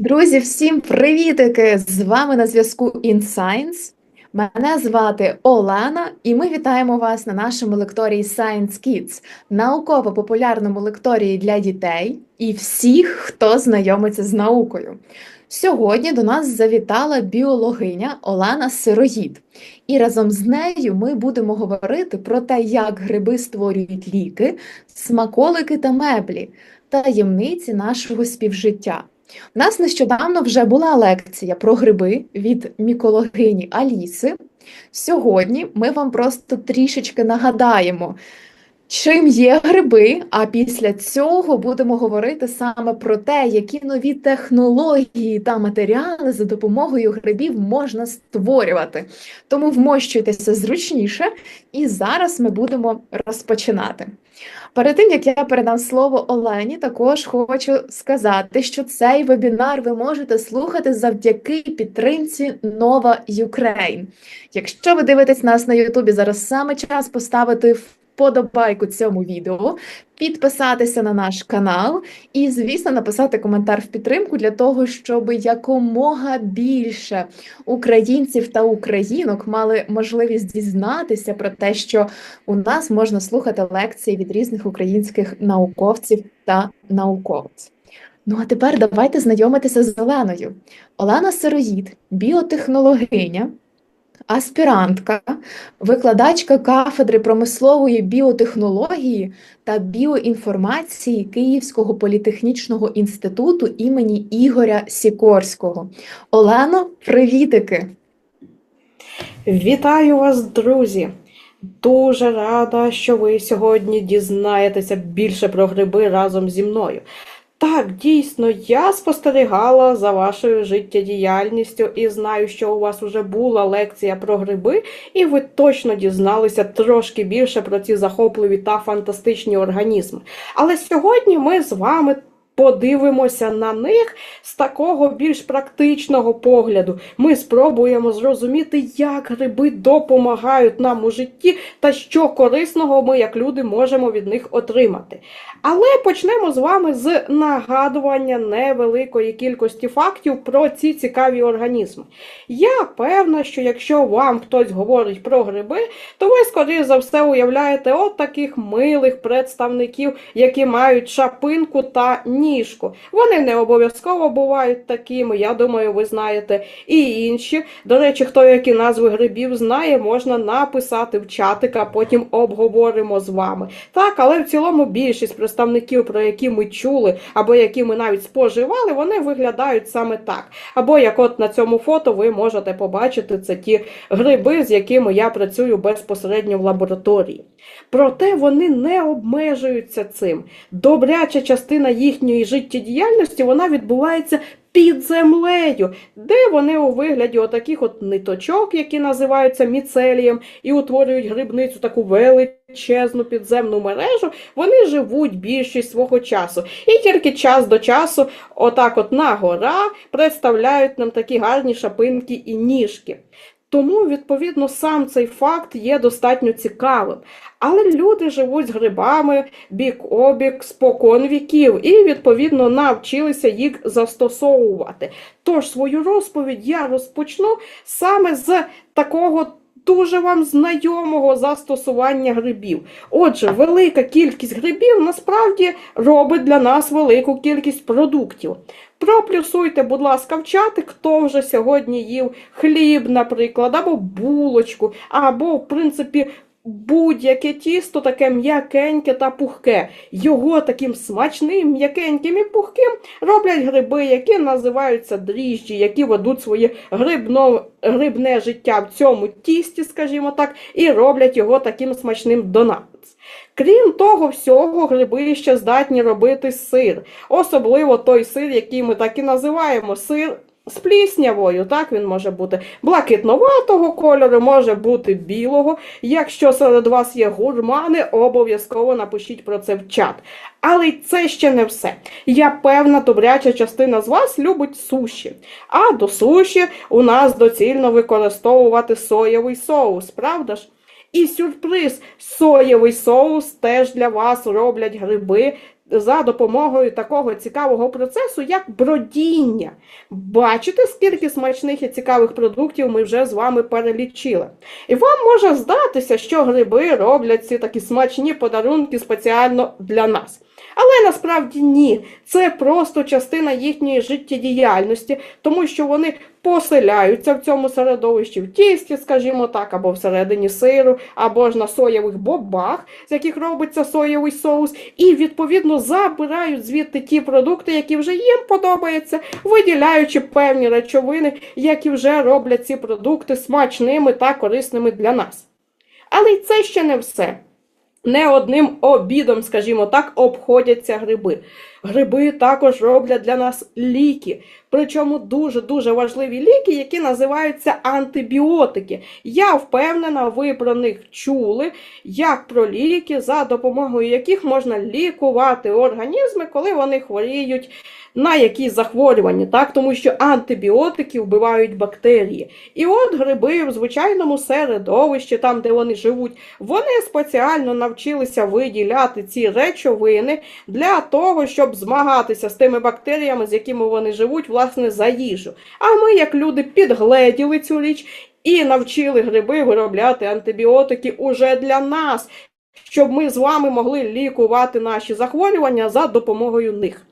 Друзі, всім привітики! З вами на зв'язку InScience. Мене звати Олена, і ми вітаємо вас на нашому лекторії Science Kids, науково-популярному лекторії для дітей і всіх, хто знайомиться з наукою. Сьогодні до нас завітала біологиня Олена Сироїд, і разом з нею ми будемо говорити про те, як гриби створюють ліки, смаколики та меблі, таємниці нашого співжиття. У нас нещодавно вже була лекція про гриби від мікологині Аліси. Сьогодні ми вам просто трішечки нагадаємо, чим є гриби, а після цього будемо говорити саме про те, які нові технології та матеріали за допомогою грибів можна створювати. Тому вмощуйтеся зручніше, і зараз ми будемо розпочинати. Перед тим як я передам слово Олені, також хочу сказати, що цей вебінар ви можете слухати завдяки підтримці Nova Ukraine. Якщо ви дивитесь нас на Ютубі, зараз саме час поставити вподобайку цьому відео, підписатися на наш канал і, звісно, написати коментар в підтримку для того, щоб якомога більше українців та українок мали можливість дізнатися про те, що у нас можна слухати лекції від різних українських науковців та науковців. Ну а тепер давайте знайомитися з Оленою. Олена Сироїд, біотехнологиня, аспірантка, викладачка кафедри промислової біотехнології та біоінформації Київського політехнічного інституту імені Ігоря Сікорського. Олено, привітики! Вітаю вас, друзі! Дуже рада, що ви сьогодні дізнаєтеся більше про гриби разом зі мною. Так, дійсно, я спостерігала за вашою життєдіяльністю і знаю, що у вас вже була лекція про гриби, і ви точно дізналися трошки більше про ці захопливі та фантастичні організми. Але сьогодні ми з вами подивимося на них з такого більш практичного погляду. Ми спробуємо зрозуміти, як гриби допомагають нам у житті та що корисного ми, як люди, можемо від них отримати. Але почнемо з вами з нагадування невеликої кількості фактів про ці цікаві організми. Я певна, що якщо вам хтось говорить про гриби, то ви, скоріше за все, уявляєте от таких милих представників, які мають шапинку та ніжку. Вони не обов'язково бувають такими, я думаю, ви знаєте, і інші. До речі, хто які назви грибів знає, можна написати в чатик, а потім обговоримо з вами. Так, але в цілому більшість про які ми чули, або які ми навіть споживали, вони виглядають саме так. Або як от на цьому фото ви можете побачити, це ті гриби, з якими я працюю безпосередньо в лабораторії. Проте вони не обмежуються цим. Добряча частина їхньої життєдіяльності вона відбувається під землею, де вони у вигляді отаких от ниточок, які називаються міцелієм, і утворюють грибницю таку величезну підземну мережу, вони живуть більшість свого часу. І тільки час до часу, отак от на гора, представляють нам такі гарні шапинки і ніжки. Тому, відповідно, сам цей факт є достатньо цікавим. Але люди живуть з грибами бік обік спокон віків і, відповідно, навчилися їх застосовувати. Тож свою розповідь я розпочну саме з такого. Дуже вам знайомого застосування грибів. Отже, велика кількість грибів насправді робить для нас велику кількість продуктів. Проплюсуйте, будь ласка, в чати, хто вже сьогодні їв хліб, наприклад, або булочку, або, в принципі, будь-яке тісто таке м'якеньке та пухке. Його таким смачним, м'якеньким і пухким роблять гриби, які називаються дріжджі, які ведуть своє грибно, грибне життя в цьому тісті, скажімо так, і роблять його таким смачним до нас. Крім того всього, гриби ще здатні робити сир. Особливо той сир, який ми так і називаємо сир з пліснявою. Так він може бути блакитноватого кольору, може бути білого. Якщо серед вас є гурмани, обов'язково напишіть про це в чат. Але це ще не все. Я певна, добряча частина з вас любить суші. А до суші у нас доцільно використовувати соєвий соус, правда ж? І сюрприз, соєвий соус теж для вас роблять гриби за допомогою такого цікавого процесу, як бродіння. Бачите, скільки смачних і цікавих продуктів ми вже з вами перелічили. І вам може здатися, що гриби роблять ці такі смачні подарунки спеціально для нас. Але насправді ні, це просто частина їхньої життєдіяльності, тому що вони поселяються в цьому середовищі в тісті, скажімо так, або всередині сиру, або ж на соєвих бобах, з яких робиться соєвий соус, і відповідно забирають звідти ті продукти, які вже їм подобаються, виділяючи певні речовини, які вже роблять ці продукти смачними та корисними для нас. Але й це ще не все. Не одним обідом, скажімо так, обходяться гриби. Гриби також роблять для нас ліки. Причому дуже-дуже важливі ліки, які називаються антибіотики. Я впевнена, ви про них чули, як про ліки, за допомогою яких можна лікувати організми, коли вони хворіють на якісь захворювання, так? тому що антибіотики вбивають бактерії. І от гриби в звичайному середовищі, там, де вони живуть, вони спеціально навчилися виділяти ці речовини для того, щоб змагатися з тими бактеріями, з якими вони живуть, власне, за їжу. А ми, як люди, підгледіли цю річ і навчили гриби виробляти антибіотики уже для нас, щоб ми з вами могли лікувати наші захворювання за допомогою них.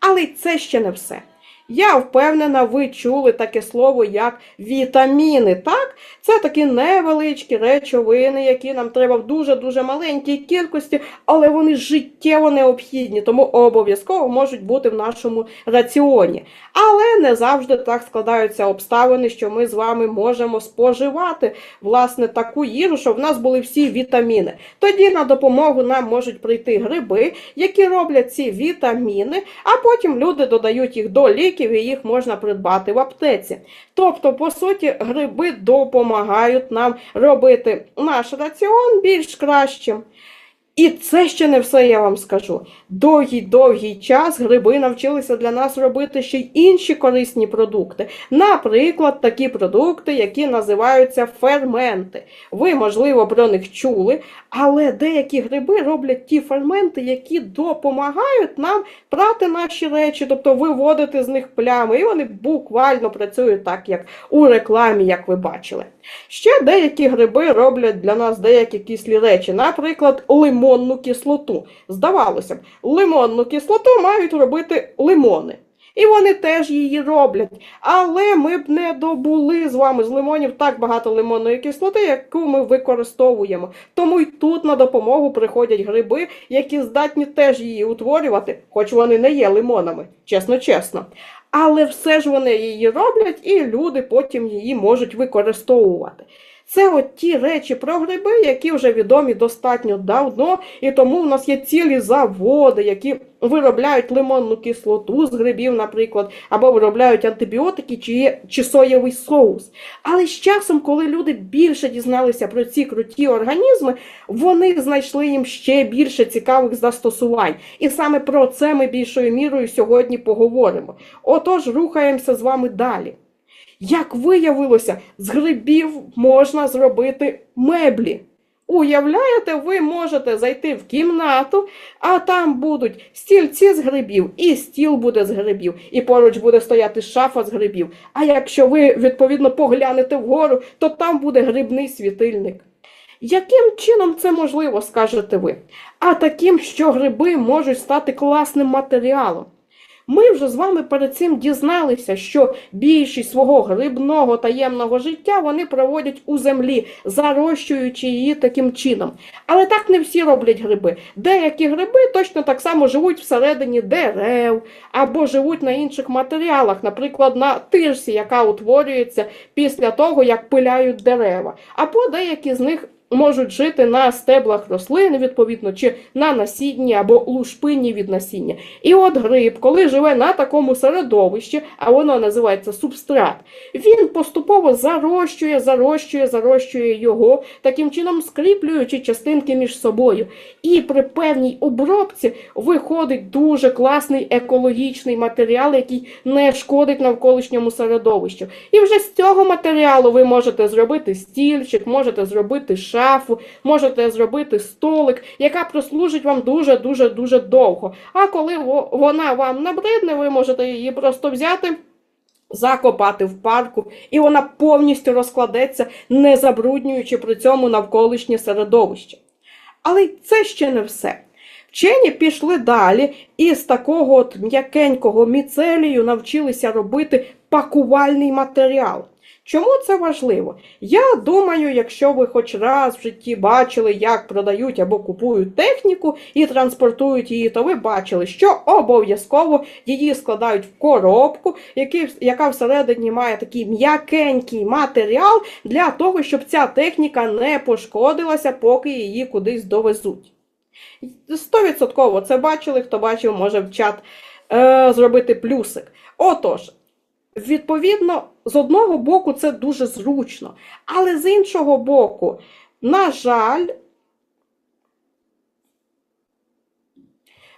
Але це ще не все. Я впевнена, ви чули таке слово, як вітаміни. Так? Це такі невеличкі речовини, які нам треба в дуже-дуже маленькій кількості, але вони життєво необхідні, тому обов'язково можуть бути в нашому раціоні. Але не завжди так складаються обставини, що ми з вами можемо споживати власне таку їжу, щоб в нас були всі вітаміни. Тоді на допомогу нам можуть прийти гриби, які роблять ці вітаміни, а потім люди додають їх до ліків і їх можна придбати в аптеці. Тобто, по суті, гриби допомагають нам робити наш раціон більш кращим. І це ще не все, я вам скажу. Довгий-довгий час гриби навчилися для нас робити ще й інші корисні продукти. Наприклад, такі продукти, які називаються ферменти. Ви, можливо, про них чули, але деякі гриби роблять ті ферменти, які допомагають нам прати наші речі, тобто виводити з них плями. І вони буквально працюють так, як у рекламі, як ви бачили. Ще деякі гриби роблять для нас деякі кислі речі, наприклад, лимонну кислоту. Здавалося б, лимонну кислоту мають робити лимони. І вони теж її роблять. Але ми б не добули з вами з лимонів так багато лимонної кислоти, яку ми використовуємо. Тому й тут на допомогу приходять гриби, які здатні теж її утворювати, хоч вони не є лимонами, чесно-чесно. Але все ж вони її роблять, і люди потім її можуть використовувати. Це от ті речі про гриби, які вже відомі достатньо давно, і тому в нас є цілі заводи, які виробляють лимонну кислоту з грибів, наприклад, або виробляють антибіотики чи, чи соєвий соус. Але з часом, коли люди більше дізналися про ці круті організми, вони знайшли їм ще більше цікавих застосувань. І саме про це ми більшою мірою сьогодні поговоримо. Отож, рухаємося з вами далі. Як виявилося, з грибів можна зробити меблі. Уявляєте, ви можете зайти в кімнату, а там будуть стільці з грибів, і стіл буде з грибів, і поруч буде стояти шафа з грибів. А якщо ви відповідно поглянете вгору, то там буде грибний світильник. Яким чином це можливо, скажете ви? А таким, що гриби можуть стати класним матеріалом. Ми вже з вами перед цим дізналися, що більшість свого грибного таємного життя вони проводять у землі, зарощуючи її таким чином. Але так не всі роблять гриби. Деякі гриби точно так само живуть всередині дерев або живуть на інших матеріалах, наприклад, на тирсі, яка утворюється після того, як пиляють дерева. Або деякі з них можуть жити на стеблах рослин, відповідно, чи на насінні або лушпинні від насіння. І от гриб, коли живе на такому середовищі, а воно називається субстрат, він поступово зарощує, зарощує, зарощує його, таким чином скріплюючи частинки між собою. І при певній обробці виходить дуже класний екологічний матеріал, який не шкодить навколишньому середовищу. І вже з цього матеріалу ви можете зробити стільчик, можете зробити шафу, шафу, можете зробити столик, яка прослужить вам дуже-дуже дуже довго. А коли вона вам набридне, ви можете її просто взяти. Закопати в парку, і вона повністю розкладеться, не забруднюючи при цьому навколишнє середовище. Але це ще не все. Вчені пішли далі і з такого от м'якенького міцелію навчилися робити пакувальний матеріал. Чому це важливо? Я думаю, якщо ви хоч раз в житті бачили, як продають або купують техніку і транспортують її, то ви бачили, що обов'язково її складають в коробку, яка всередині має такий м'якенький матеріал для того, щоб ця техніка не пошкодилася, поки її кудись довезуть. Стовідсотково це бачили, хто бачив, може в чат е, зробити плюсик. Отож, відповідно, з одного боку це дуже зручно, але з іншого боку, на жаль,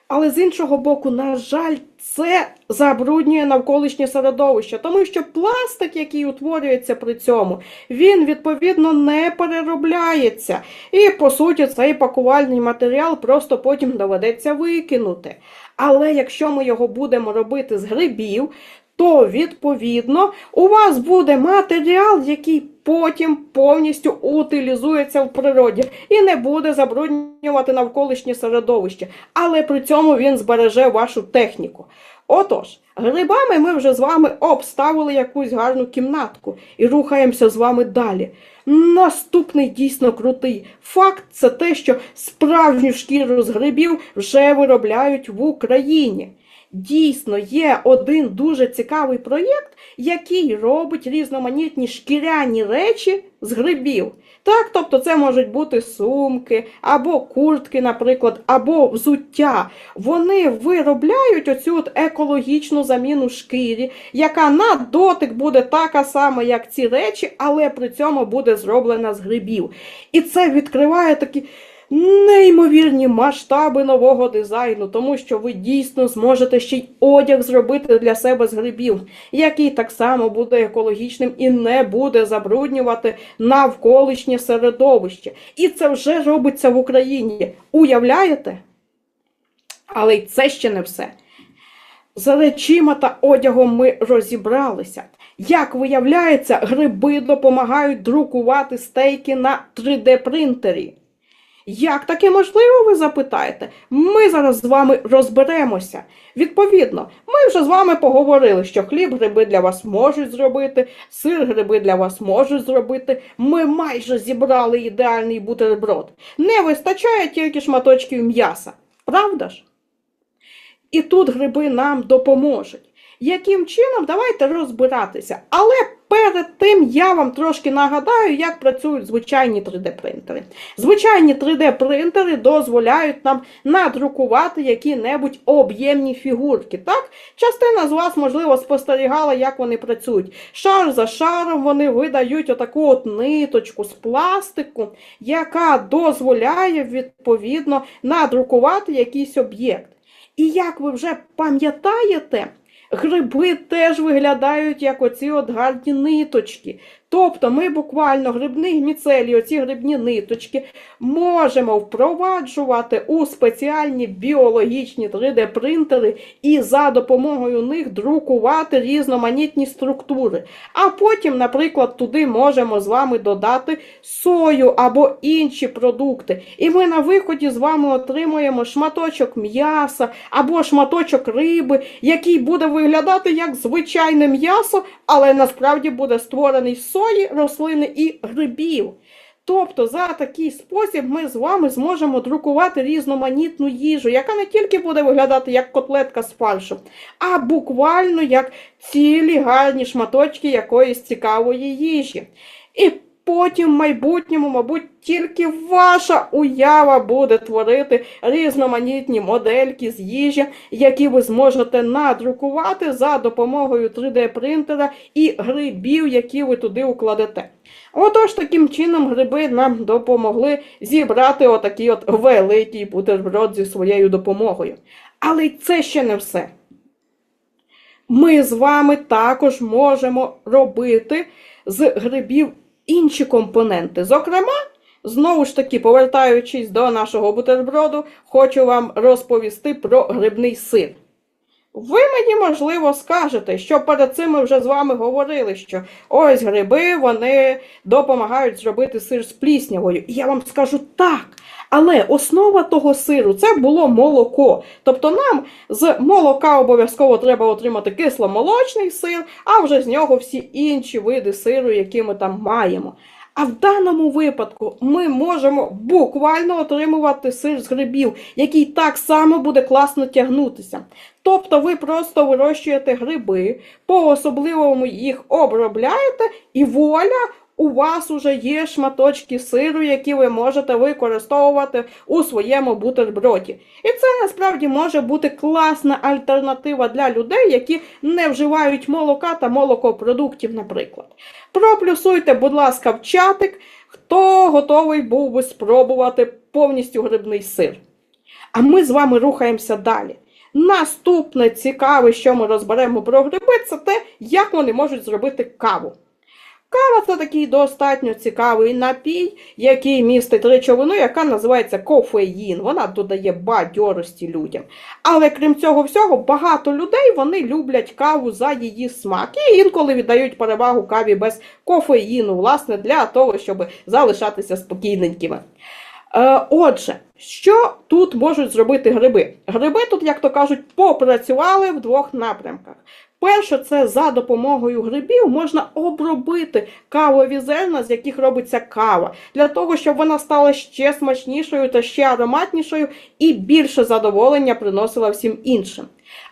але з іншого боку, на жаль, це забруднює навколишнє середовище, тому що пластик, який утворюється при цьому, він відповідно не переробляється. І по суті, цей пакувальний матеріал просто потім доведеться викинути. Але якщо ми його будемо робити з грибів, то відповідно у вас буде матеріал, який потім повністю утилізується в природі і не буде забруднювати навколишнє середовище, але при цьому він збереже вашу техніку. Отож, грибами ми вже з вами обставили якусь гарну кімнатку і рухаємося з вами далі. Наступний дійсно крутий факт це те, що справжню шкіру з грибів вже виробляють в Україні. Дійсно, є один дуже цікавий проєкт, який робить різноманітні шкіряні речі з грибів. Так, тобто це можуть бути сумки, або куртки, наприклад, або взуття. Вони виробляють оцю от екологічну заміну шкірі, яка на дотик буде така сама, як ці речі, але при цьому буде зроблена з грибів. І це відкриває такі неймовірні масштаби нового дизайну, тому що ви дійсно зможете ще й одяг зробити для себе з грибів, який так само буде екологічним і не буде забруднювати навколишнє середовище. І це вже робиться в Україні. Уявляєте? Але й це ще не все. За речима та одягом ми розібралися. Як виявляється, гриби допомагають друкувати стейки на 3D-принтері. Як таке можливо, ви запитаєте? Ми зараз з вами розберемося. Відповідно, ми вже з вами поговорили, що хліб гриби для вас можуть зробити, сир гриби для вас можуть зробити. Ми майже зібрали ідеальний бутерброд. Не вистачає тільки шматочків м'яса. Правда ж? І тут гриби нам допоможуть. Яким чином, давайте розбиратися. Але перед тим я вам трошки нагадаю, як працюють звичайні 3D-принтери. Звичайні 3D-принтери дозволяють нам надрукувати які-небудь об'ємні фігурки. Так? Частина з вас, можливо, спостерігала, як вони працюють. Шар за шаром вони видають отаку от ниточку з пластику, яка дозволяє відповідно надрукувати якийсь об'єкт. І як ви вже пам'ятаєте, гриби теж виглядають як оці от гарні ниточки. Тобто ми буквально грибний міцелій, оці грибні ниточки, можемо впроваджувати у спеціальні біологічні 3D-принтери і за допомогою них друкувати різноманітні структури. А потім, наприклад, туди можемо з вами додати сою або інші продукти. І ми на виході з вами отримуємо шматочок м'яса або шматочок риби, який буде виглядати як звичайне м'ясо, але насправді буде створений з сої, рослини і грибів. Тобто, за такий спосіб ми з вами зможемо друкувати різноманітну їжу, яка не тільки буде виглядати як котлетка з фаршу, а буквально як цілі гарні шматочки якоїсь цікавої їжі. І потім в майбутньому, мабуть, тільки ваша уява буде творити різноманітні модельки з їжі, які ви зможете надрукувати за допомогою 3D-принтера і грибів, які ви туди укладете. Отож, таким чином гриби нам допомогли зібрати отакий от великий бутерброд зі своєю допомогою. Але це ще не все. Ми з вами також можемо робити з грибів інші компоненти. Зокрема, Знову ж таки, повертаючись до нашого бутерброду, хочу вам розповісти про грибний сир. Ви мені, можливо, скажете, що перед цим ми вже з вами говорили, що ось гриби вони допомагають зробити сир з пліснявою. І я вам скажу так. Але основа того сиру це було молоко. Тобто нам з молока обов'язково треба отримати кисломолочний сир, а вже з нього всі інші види сиру, які ми там маємо. А в даному випадку ми можемо буквально отримувати сир з грибів, який так само буде класно тягнутися. Тобто ви просто вирощуєте гриби, по-особливому їх обробляєте, і вуаля, у вас уже є шматочки сиру, які ви можете використовувати у своєму бутерброді. І це насправді може бути класна альтернатива для людей, які не вживають молока та молокопродуктів, наприклад. Проплюсуйте, будь ласка, в чатик, хто готовий був би спробувати повністю грибний сир. А ми з вами рухаємося далі. Наступне цікаве, що ми розберемо про гриби, це те, як вони можуть зробити каву. Кава це такий достатньо цікавий напій, який містить речовину, яка називається кофеїн. Вона додає бадьорості людям. Але крім цього всього, багато людей вони люблять каву за її смак і інколи віддають перевагу каві без кофеїну, власне, для того, щоб залишатися спокійненькими. Е, отже, що тут можуть зробити гриби? Гриби тут, як то кажуть, попрацювали в двох напрямках. Перше, це за допомогою грибів можна обробити кавові зерна, з яких робиться кава, для того, щоб вона стала ще смачнішою та ще ароматнішою і більше задоволення приносила всім іншим.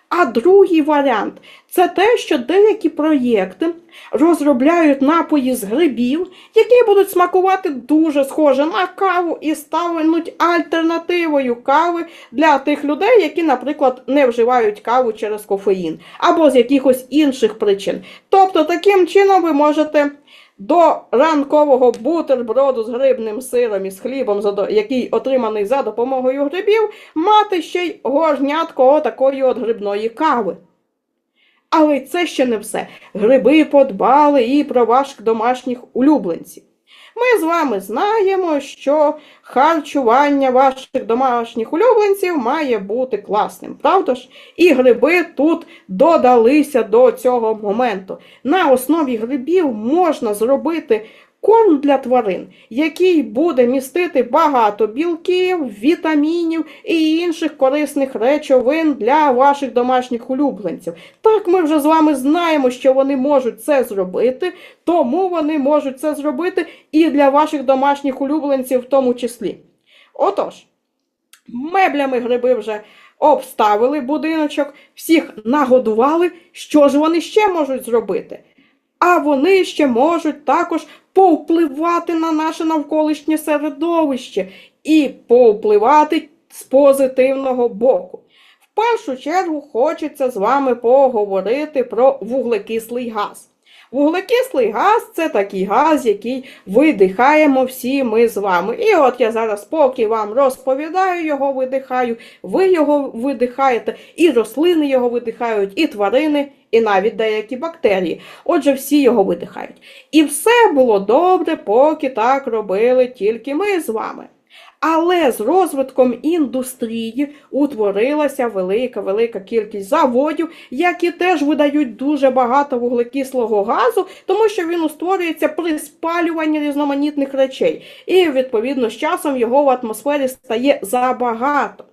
А другий варіант це те, що деякі проєкти розробляють напої з грибів, які будуть смакувати дуже схоже на каву і стануть альтернативою кави для тих людей, які, наприклад, не вживають каву через кофеїн або з якихось інших причин. Тобто, таким чином ви можете. До ранкового бутерброду з грибним сиром і з хлібом, який отриманий за допомогою грибів, мати ще й горнятко такої от грибної кави. Але це ще не все. Гриби подбали і про ваших домашніх улюбленців. Ми з вами знаємо, що харчування ваших домашніх улюбленців має бути класним, правда ж? І гриби тут додалися до цього моменту. На основі грибів можна зробити корм для тварин, який буде містити багато білків, вітамінів і інших корисних речовин для ваших домашніх улюбленців. Так, ми вже з вами знаємо, що вони можуть це зробити, тому вони можуть це зробити і для ваших домашніх улюбленців в тому числі. Отож, меблями гриби вже обставили будиночок, всіх нагодували. Що ж вони ще можуть зробити? А вони ще можуть також повпливати на наше навколишнє середовище і повпливати з позитивного боку. В першу чергу хочеться з вами поговорити про вуглекислий газ. Вуглекислий газ це такий газ, який видихаємо всі ми з вами. І от я зараз, поки вам розповідаю, його видихаю, ви його видихаєте, і рослини його видихають, і тварини, і навіть деякі бактерії. Отже, всі його видихають. І все було добре, поки так робили тільки ми з вами. Але з розвитком індустрії утворилася велика велика кількість заводів, які теж видають дуже багато вуглекислого газу, тому що він створюється при спалюванні різноманітних речей, і відповідно з часом його в атмосфері стає забагато.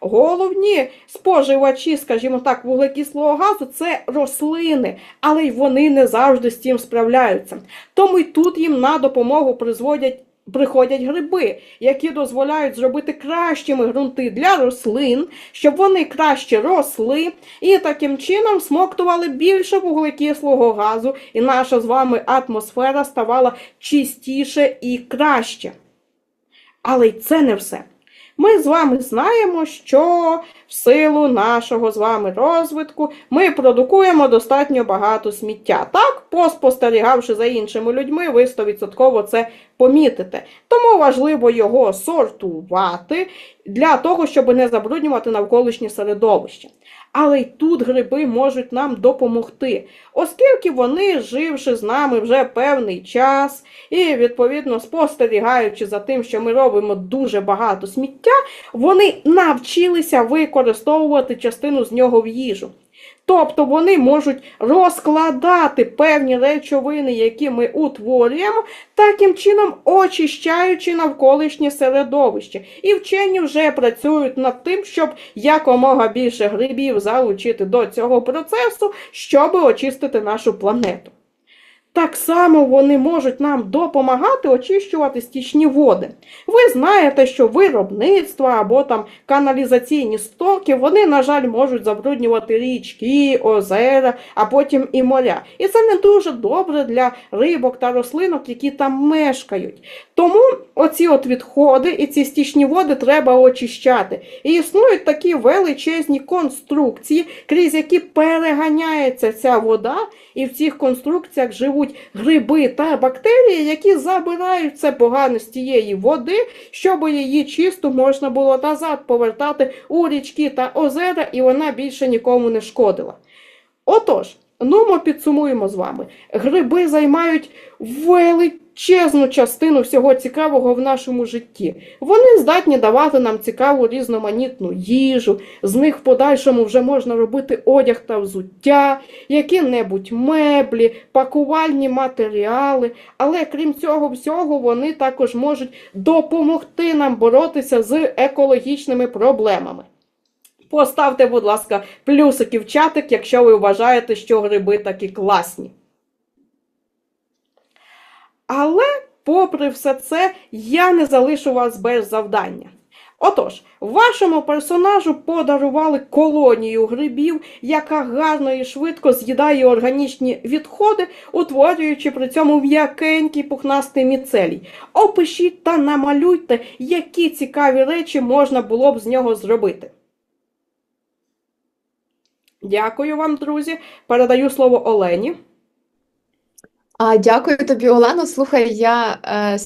Головні споживачі, скажімо так, вуглекислого газу це рослини, але й вони не завжди з цим справляються. Тому й тут їм на допомогу призводять. Приходять гриби, які дозволяють зробити кращими ґрунти для рослин, щоб вони краще росли і таким чином смоктували більше вуглекислого газу, і наша з вами атмосфера ставала чистіше і краще. Але й це не все. Ми з вами знаємо, що в силу нашого з вами розвитку ми продукуємо достатньо багато сміття. Так, поспостерігавши за іншими людьми, ви 100% це помітите. Тому важливо його сортувати для того, щоб не забруднювати навколишнє середовище. Але й тут гриби можуть нам допомогти, оскільки вони, живши з нами вже певний час і, відповідно, спостерігаючи за тим, що ми робимо дуже багато сміття, вони навчилися використовувати частину з нього в їжу. Тобто вони можуть розкладати певні речовини, які ми утворюємо, таким чином очищаючи навколишнє середовище. І вчені вже працюють над тим, щоб якомога більше грибів залучити до цього процесу, щоб очистити нашу планету. Так само вони можуть нам допомагати очищувати стічні води. Ви знаєте, що виробництво або там каналізаційні стоки, вони, на жаль, можуть забруднювати річки, озера, а потім і моря. І це не дуже добре для рибок та рослинок, які там мешкають. Тому оці от відходи і ці стічні води треба очищати. І існують такі величезні конструкції, крізь які переганяється ця вода, і в цих конструкціях живуть гриби та бактерії, які забирають це погане з тієї води, щоб її чисту можна було назад повертати у річки та озера, і вона більше нікому не шкодила. Отож, ну ми підсумуємо з вами. Гриби займають величезну частину всього цікавого в нашому житті. Вони здатні давати нам цікаву різноманітну їжу, з них в подальшому вже можна робити одяг та взуття, які-небудь меблі, пакувальні матеріали. Але крім цього всього, вони також можуть допомогти нам боротися з екологічними проблемами. Поставте, будь ласка, плюсики в чатик, якщо ви вважаєте, що гриби такі класні. Але, попри все це, я не залишу вас без завдання. Отож, вашому персонажу подарували колонію грибів, яка гарно і швидко з'їдає органічні відходи, утворюючи при цьому м'якенький пухнастий міцелій. Опишіть та намалюйте, які цікаві речі можна було б з нього зробити. Дякую вам, друзі. Передаю слово Олені. А дякую тобі, Олено. Слухай, я е,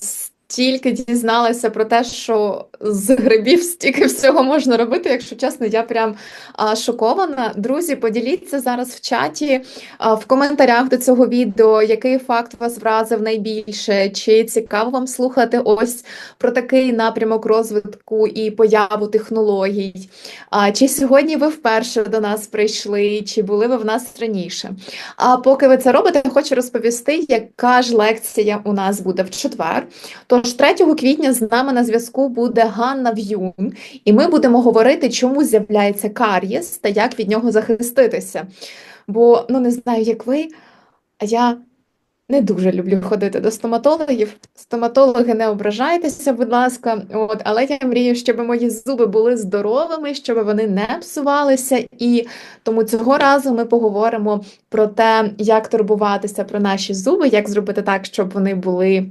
стільки дізналася про те, що з грибів стільки всього можна робити. Якщо чесно, я прям а, шокована. Друзі, поділіться зараз в чаті, а, в коментарях до цього відео, який факт вас вразив найбільше, чи цікаво вам слухати ось про такий напрямок розвитку і появу технологій. А, чи сьогодні ви вперше до нас прийшли, чи були ви в нас раніше? А поки ви це робите, хочу розповісти, яка ж лекція у нас буде в четвер. Тож 3 квітня з нами на зв'язку буде Ганна В'юн, і ми будемо говорити, чому з'являється кар'єс та як від нього захиститися. Бо, ну не знаю, як ви, а я не дуже люблю ходити до стоматологів. Стоматологи, не ображайтеся, будь ласка. От, але я мрію, щоб мої зуби були здоровими, щоб вони не псувалися. І тому цього разу ми поговоримо про те, як турбуватися про наші зуби, як зробити так, щоб вони були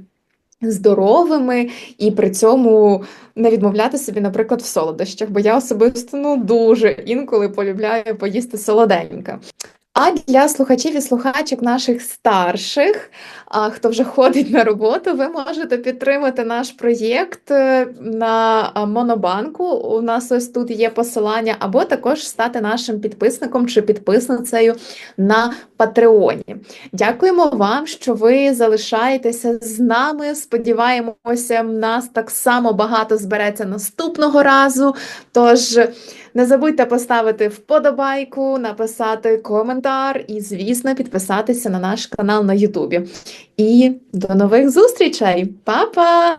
здоровими і при цьому не відмовляти собі, наприклад, в солодощах, бо я особисто ну дуже інколи полюбляю поїсти солоденьке. А для слухачів і слухачок наших старших, хто вже ходить на роботу, ви можете підтримати наш проєкт е, на Монобанку. У нас ось тут є посилання, або також стати нашим підписником чи підписницею на Патреоні. Дякуємо вам, що ви залишаєтеся з нами. Сподіваємося, нас так само багато збереться наступного разу. Тож не забудьте поставити вподобайку, написати коментар і, звісно, підписатися на наш канал на Ютубі. І до нових зустрічей! Па-па!